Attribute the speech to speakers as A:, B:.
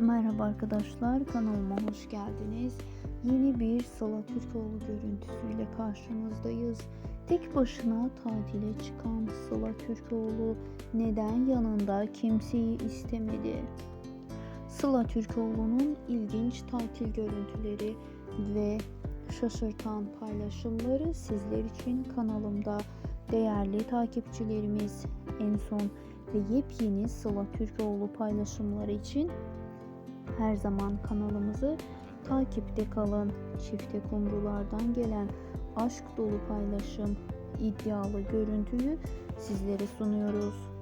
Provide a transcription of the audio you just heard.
A: Merhaba arkadaşlar kanalıma hoş geldiniz. Yeni bir Sıla Türkoğlu görüntüsüyle karşınızdayız. Tek başına tatile çıkan Sıla Türkoğlu neden yanında kimseyi istemedi? Sıla Türkoğlu'nun ilginç tatil görüntüleri ve şaşırtan paylaşımları sizler için kanalımda değerli takipçilerimiz en son ve yepyeni Sıla Türkoğlu paylaşımları için her zaman kanalımızı takipte kalın. Çifte kumrulardan gelen aşk dolu paylaşım, iddialı görüntüyü sizlere sunuyoruz.